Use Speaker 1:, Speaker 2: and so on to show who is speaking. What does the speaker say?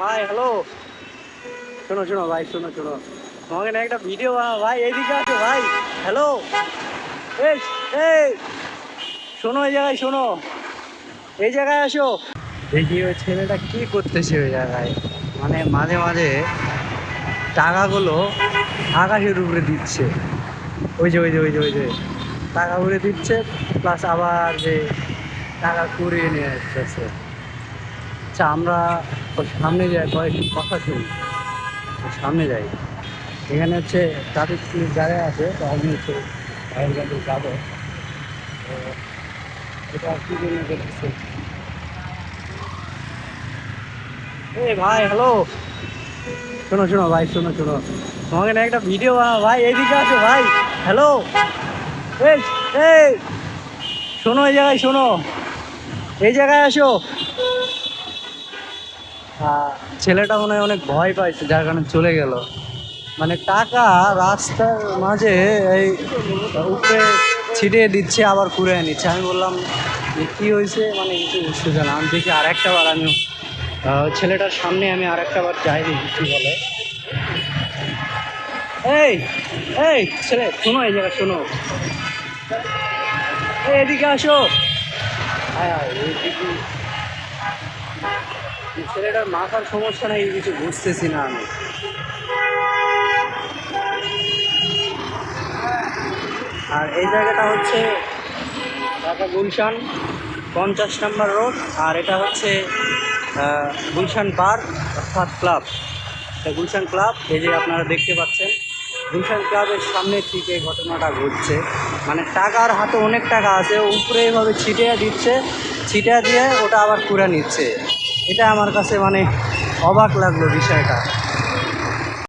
Speaker 1: ভাই হ্যালো শোনো শোনো ভাই, শোনো শোনো। তোমাকে না একটা ভিডিও ভাই, এইদিকে আসো ভাই। হ্যালো এই শোনো, এই জায়গায় শোনো। এই জায়গায় আসো। দেখি ওই ছেলেটা কি করতেছে ওই জায়গায়। মানে মাঝে মাঝে টাকাগুলো আকাশের উপরে দিচ্ছে। ওই যে ওই যে ওই যে ওই যে। টাকা উড়ে দিচ্ছে প্লাস আবার যে টাকা কুড়িয়ে নিয়ে আসতেছে। আচ্ছা আমরা সামনে যাই কয়েকটি কথা শুনি। সামনে যাই। এখানে হচ্ছে ট্রাফিক পুলিশ জায়গায় আছে, তো আমি হচ্ছে কাছে যাব। এটা কি জন্য এই ভাই, হ্যালো। শোনো শোনো ভাই, শোনো শোনো। তোমাকে না একটা ভিডিও বানাও ভাই, এইদিকে আসো ভাই। হ্যালো। এই এই। শোনো এই জায়গায়, শোনো। এই জায়গায় আসো। ছেলেটা মনে হয় অনেক ভয় পাইছে, যার কারণে চলে গেল। মানে টাকা রাস্তার মাঝে এই উপরে ছিটিয়ে দিচ্ছে, আবার কুড়ে নিচ্ছে। আমি বললাম যে কী হয়েছে মানে কিছু বুঝতে না আমি দেখি আর একটা বার আমি ছেলেটার সামনে আমি আর একটা বার যাই দেখি, কী বলে। এই এই, ছেলে, শোনো, এই জায়গা শোনো। এদিকে আসো। হ্যাঁ এই ছেলেটার মাথার সমস্যা নাই কিছু বুঝতেছি না আমি। আর এই জায়গাটা হচ্ছে ঢাকা গুলশান, পঞ্চাশ নম্বর রোড, আর এটা হচ্ছে গুলশান বার, অর্থাৎ ক্লাব। গুলশান ক্লাব, এই যে আপনারা দেখতে পাচ্ছেন, গুলশান ক্লাবের সামনে এই ঘটনাটা ঘটছে। মানে টাকার হাতে অনেক টাকা আছে, উপরে এভাবে ছিটিয়ে দিচ্ছে, ছিটিয়ে দিয়ে ওটা আবার কুড়ে নিচ্ছে। এটা আমার কাছে মানে অবাক লাগল বিষয়টা।